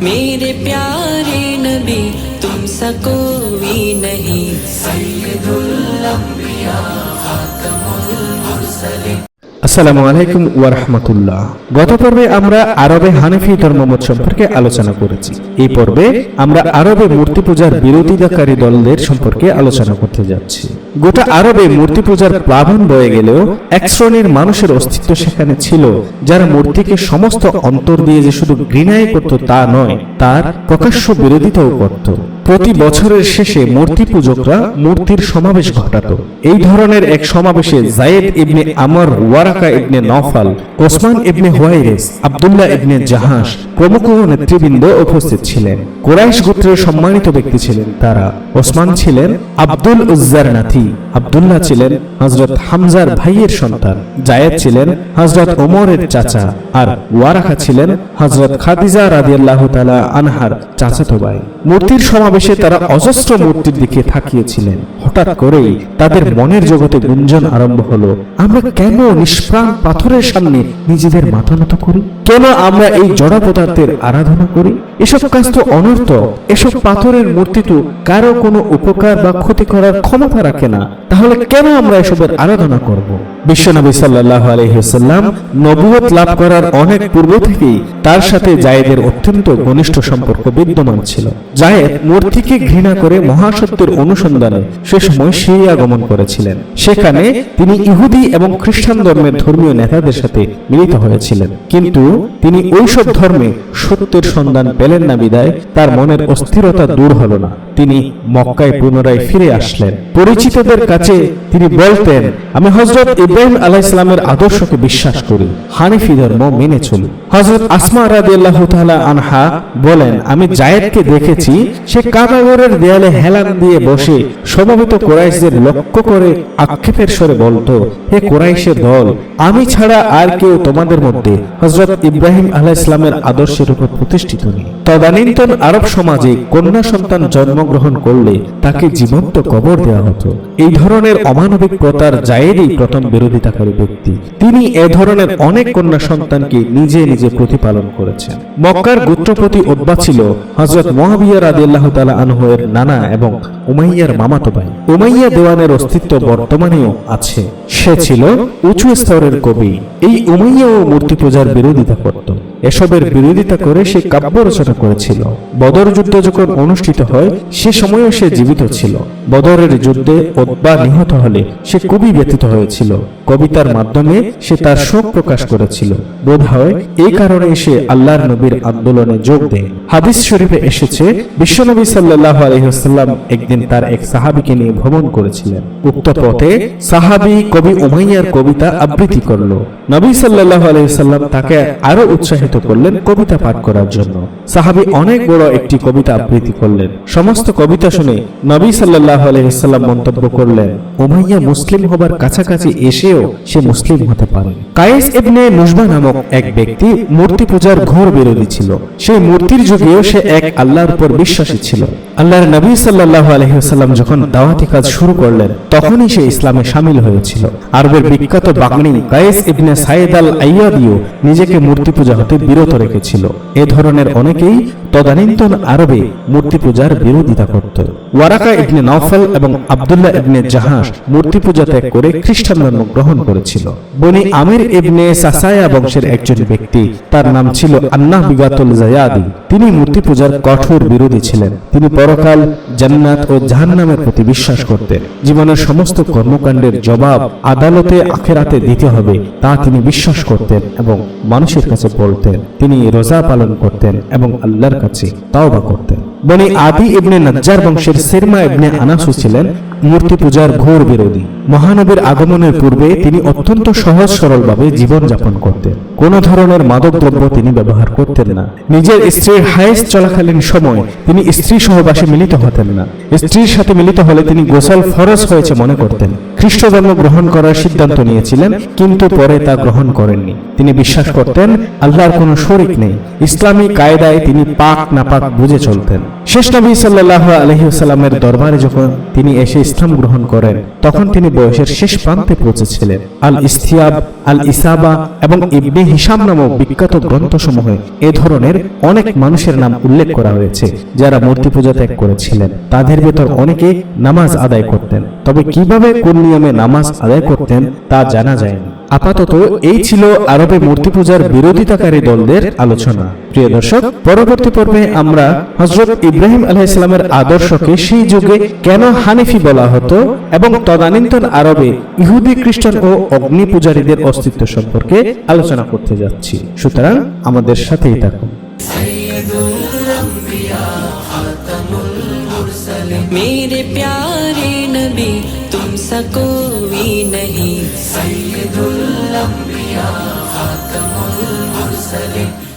میرے پیارے نبی تم سکوی نہیں۔ سید الانبیاء خاتم المرسلین আসসালামু আলাইকুম ওয়ারহমতুল্লাহ গত পর্বে আমরা আরবে হানিফি ধর্মমত সম্পর্কে আলোচনা করেছি। এই পর্বে আমরা আরবে মূর্তি পূজার বিরোধিতাকারী দলদের সম্পর্কে আলোচনা করতে যাচ্ছি। গোটা আরবে মূর্তি পূজার প্লাবন বয়ে গেলেও এক শ্রেণির মানুষের অস্তিত্ব সেখানে ছিল, যারা মূর্তিকে সমস্ত অন্তর দিয়ে যে শুধু ঘৃণাই করত তা নয়, তার প্রকাশ্য বিরোধিতাও করত। প্রতি বছরের শেষে মূর্তি পূজকরা মূর্তির সমাবেশ ঘটাত। এই ধরনের এক সমাবেশে Zayd ibn Amr Waraqah ibn Nawfal Uthman ibn Huwayrith Abdullah ibn Jahsh প্রমুখ নেতৃবৃন্দ উপস্থিত ছিলেন। কোরাইশ গোত্রের সম্মানিত ব্যক্তি ছিলেন তারা। ওসমান ছিলেন আব্দুল উজ্জার নাথি আব্দুল্লাহ ছিলেন হজরত হামজার ভাইয়ের সন্তান জায়েদ ছিলেন হজরত ওমরের চাচা আর ওয়ারাকা ছিলেন হজরত খাদিজা রাদিয়াল্লাহু তাআলা আনহার চাচাতো ভাই। মূর্তির সমাবেশে তারা অজস্র মূর্তির দিকে তাকিয়েছিলেন। হঠাৎ করেই তাদের মনের জগতে গুঞ্জন আরম্ভ হলো আমরা কেন নিষ্প্রাণ পাথরের সামনে নিজেদের মাথা নত করি? কেন আমরা এই জড় পদার্থের আরাধনা করি? এসব কাজ তো অনর্থ এসব পাথরের মূর্তি তো কারও কোনো উপকার বা ক্ষতি করার ক্ষমতা রাখে না। তাহলে কেন আমরা এসবের আরাধনা করব? বিশ্বনবী সাল্লাহ আলহিহাল্লাম নবুয়ত লাভ করার অনেক পূর্ব থেকেই তার সাথে জায়েদের অত্যন্ত ঘনিষ্ঠ সম্পর্ক বিদ্যমান ছিল। জায়েদ মূর্তিকে ঘৃণা করে মহাসত্যের অনুসন্ধানে সে সময় সিরিয়া গমন করেছিলেন। সেখানে তিনি ইহুদি এবং খ্রিস্টান ধর্মের ধর্মীয় নেতাদের সাথে মিলিত হয়েছিলেন। কিন্তু তিনি ওইসব ধর্মে সত্যের সন্ধান পেলেন না বিদায়, তার মনের অস্থিরতা দূর হল না। তিনি মক্কায় পুনরায় ফিরে আসলেন। পরিচিতদের কাছে তিনি বলতেন, আমি হজরত ইব্রাহিম আলাহ ইসলামের আদর্শকে বিশ্বাস করি হানিফি ধর্ম মেনে চলি। হজরত আসমা রাদিয়াল্লাহু তাআলা আনহা বলেন, আমি জায়েদকে দেখেছি, সে কাবাগরের দেয়ালে হেলান দিয়ে বসে সমবেত কোরাইশদের লক্ষ্য করে আক্ষেপের স্বরে বলতো, হে কোরাইশের দল, আমি ছাড়া আর কেউ তোমাদের মধ্যে হজরত ইব্রাহিম আলাহ ইসলামের আদর্শের উপর প্রতিষ্ঠিত নেই। তদানীন্তন আরব সমাজে কন্যা সন্তান জন্মগ্রহণ করলে তাকে জীবন্ত কবর দেওয়া হতো। এই ধরনের অমানবিক প্রথার জায়েরই প্রথম বিরোধিতাকারী ব্যক্তি। তিনি এ ধরনের অনেক কন্যা সন্তানকে নিজে নিজে প্রতিপালন করেছেন। মক্কার গোত্রপতি ওদ্বা ছিল হজরত মহাবিয়া রাদিয়াল্লাহ তাআলা আনহু-এর নানা এবং উমাইয়ার মামাতো ভাই। উমাইয়া দেওয়ানের অস্তিত্ব বর্তমানেও আছে। সে ছিল উঁচু স্তরের কবি। এই উমাইয়া ও মূর্তি পূজার বিরোধিতা করত এসবের বিরোধিতা করে সে কাব্য রচনা করেছিল। বদর যুদ্ধ যখন অনুষ্ঠিত হয়, সে সময়ও সে জীবিত ছিল। বদরের যুদ্ধে ওদ্বা নিহত হলে সে খুবই ব্যথিত হয়েছিল। কবিতার মাধ্যমে সে তার শোক প্রকাশ করেছিল। বোধ হয় এই কারণে সে আল্লাহর নবীর আন্দোলনে যোগ দেয়। হাদিস শরীফে এসেছে, বিশ্বনবী সাল্লাহ আলহিহাল্লাম একদিন তার এক সাহাবিকে নিয়ে ভ্রমণ করেছিলেন। উক্ত পথে সাহাবি কবি উমাইয়ার কবিতা আবৃত্তি করল। নবী সাল্লাহ আলহিহাল্লাম তাকে আরও উৎসাহিত করলেন কবিতা পাঠ করার জন্য। সাহাবি অনেক বড় একটি কবিতা আবৃত্তি করলেন। সমস্ত কবিতা শুনে নবী সাল্লাহ আলহিহাল্লাম মন্তব্য করলেন, উমাইয়া মুসলিম হবার কাছাকাছি এসেও সে মুসলিম হতে পারে। কায়েস ইবনে নুজবা নামক এক ব্যক্তি মূর্তি পূজার ঘোর বিরোধী ছিল। সেই মূর্তির যুগেও সে এক আল্লাহর উপর বিশ্বাসী ছিল। আল্লাহর নবী সাল্লাহ আলহিহাল্লাম যখন দাওয়াতি কাজ শুরু করলেন, তখনই সে ইসলামে সামিল হয়েছিল। আরবের বিখ্যাত বাগনি কায়েস ইবনে সাইদ আল আইয়াদিও নিজেকে মূর্তি পূজা হতে বিরত রেখেছিল। এ ধরনের অনেকেই তদানীন্তন আরবে মূর্তি পূজার বিরোধিতা করত। ওয়ারাকা ইবনে নফল এবং আবদুল্লাহ ইবনে জাহাস মূর্তি পূজা ত্যাগ করে খ্রিস্টান ধর্ম গ্রহণ করেছিল। বনি আমির ইবনে সাসায়া বংশের একজন ব্যক্তি, তার নাম ছিল আন্নাহ বিগাতুল জায়াদি। তিনি মূর্তি পূজার কঠোর বিরোধী ছিলেন। তিনি পরকাল জান্নাত ও জাহান্নামের প্রতি বিশ্বাস করতেন। জীবনের সমস্ত কর্মকাণ্ডের জবাব আদালতে আখেরাতে দিতে হবে, তা তিনি বিশ্বাস করতেন এবং মানুষের কাছে বলতেন। তিনি রোজা পালন করতেন এবং আল্লাহর কাছে তাওবা করতেন। বনি আদি ইবনে নাজ্জার বংশের সেরমা ইবনে আনাসু ছিলেন মূর্তি পূজার ঘোর বিরোধী। মহানবীর আগমনের পূর্বে তিনি অত্যন্ত সহজ সরলভাবে জীবন যাপন করতেন। কোন ধরনের মাদক দ্রব্য তিনি ব্যবহার করতেন না। নিজের স্ত্রীর হায়েস চলাকালীন সময় তিনি স্ত্রী সহবাসে মিলিত হতেন না। স্ত্রীর সাথে মিলিত হলে তিনি গোসল ফরজ হয়েছে মনে করতেন। খ্রিস্ট ধর্ম গ্রহণ করার সিদ্ধান্ত নিয়েছিলেন, কিন্তু পরে তা গ্রহণ করেননি। তিনি বিশ্বাস করতেন, আল্লাহর কোনো শরিক নেই। ইসলামী কায়দায় তিনি পাক নাপাক বুঝে চলতেন। শেষ নবী সাল্লাহ আলহিউসাল্লামের দরবারে যখন তিনি এসে ইসলাম গ্রহণ করেন। তখন তিনি বয়সের শেষ প্রান্তে পৌঁছেছিলেন। আল ইস্তিয়াব আল ইসাবা এবং ইবনে হিসাম নামক বিখ্যাত গ্রন্থসমূহে এ ধরনের অনেক মানুষের নাম উল্লেখ করা হয়েছে, যারা মূর্তি পূজা ত্যাগ করেছিলেন। তাদের ভেতর অনেকে নামাজ আদায় করতেন। তবে কীভাবে কোন নিয়মে নামাজ আদায় করতেন তা জানা যায়নি। আপাতত এই ছিল আরবে মূর্তি পূজার বিরোধিতাকারী দলদের আলোচনা প্রিয় দর্শক পরবর্তী পর্বে আমরা হজরত ইব্রাহিম আলাইহিসসালামের আদর্শকে সেই যুগে কেন হানিফি বলা হতো এবং তদানীন্তন আরবে ইহুদি খ্রিস্টান ও অগ্নি পূজারীদের অস্তিত্ব সম্পর্কে আলোচনা করতে যাচ্ছি সুতরাং আমাদের সাথেই থাকুন मेरे प्यारे नबी तुम सा कोई नहीं सैयदुल یا حاکم المرسلین۔